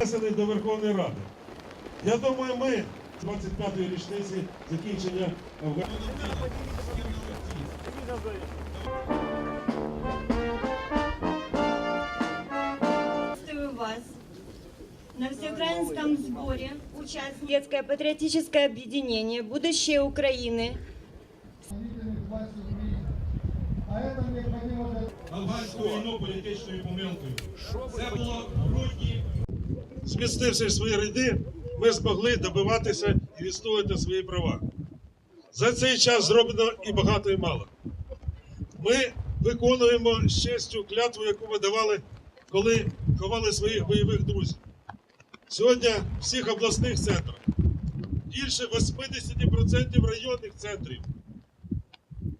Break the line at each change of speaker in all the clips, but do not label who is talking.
внесений до Верховної Ради. Я думаю, ми 25-ї річниці закінчення Афганістану.
Приветствую вас на всеукраинском сборе участников Детское патриотическое объединение «Будущее Украины»
Афганську війну політичною помилкою. Це було в грудні. Змістивши свої ряди, ми змогли добиватися і відстоювати свої права. За цей час зроблено і багато, і мало. Ми виконуємо з честю клятву, яку ми давали, коли ховали своїх бойових друзів. Сьогодні в всіх обласних центрах більше 80% районних центрів.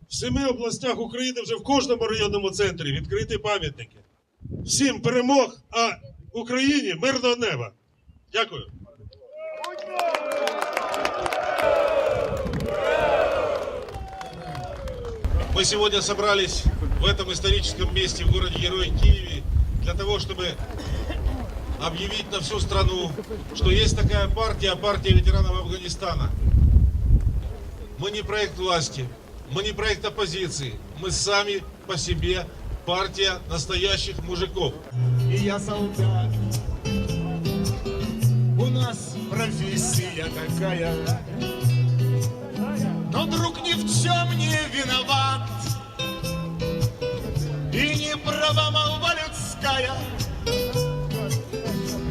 В семи областях України вже в кожному районному центрі відкриті пам'ятники. Всім перемог, а Україні мирного неба. Дякую.
Мы сегодня собрались в этом историческом месте, в городе Герой Киеве, для того, чтобы объявить на всю страну, что есть такая партия, партия ветеранов Афганистана. Мы не проект власти, мы не проект оппозиции, мы сами по себе партия настоящих мужиков.
и я солдат. У нас профессия такая, но друг ни в чем не виноват. И не права молва людская,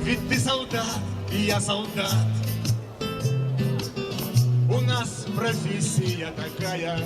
ведь ты солдат, и я солдат. У нас профессия такая,